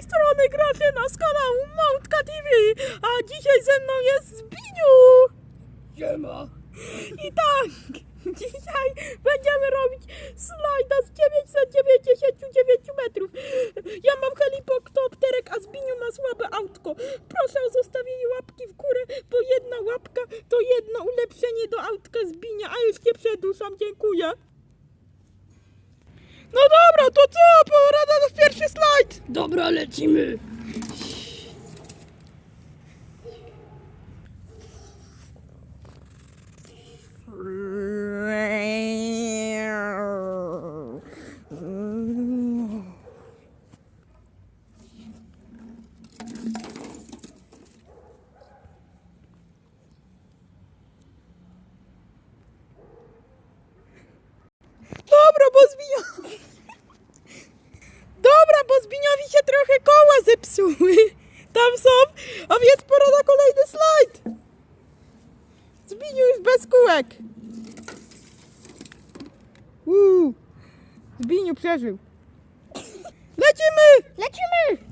tej strony Grażyna z kanału Małtka TV, a dzisiaj ze mną jest Zbiniu! Siema. I tak, dzisiaj będziemy robić slajda z 999 metrów. Ja mam helikopterek, a Zbiniu ma słabe autko. Proszę o zostawienie łapki w górę, bo jedna łapka to jedno ulepszenie do autka Zbinia, a już nie przedłużam, dziękuję. No dobra, to co? Dobra, lecimy. Dobra, bo Zbinio... Dobra, bo Zbiniowi się trochę koła zepsuły. Tam są, a więc pora na kolejny slajd. Zbiniu już bez kółek. Uuu. Zbiniu przeżył. Lecimy! Lecimy!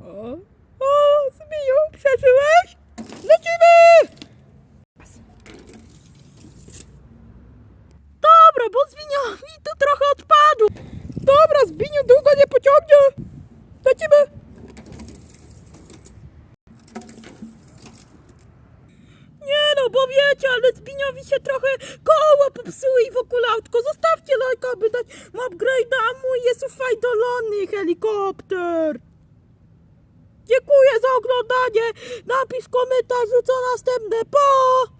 O, o, Zbiniu, przeżyłeś? Lecimy! Dobra, bo Zbiniowi tu trochę odpadł. Dobra, Zbiniu. Lecimy. Nie no, bo wiecie, ale Zbiniowi się trochę koło popsuły i w. Zostawcie lajka, aby dać upgrade'a, a mój jest ufajdolony helikopter. Dziękuję za oglądanie. Napisz w komentarzu, co następne. Pa!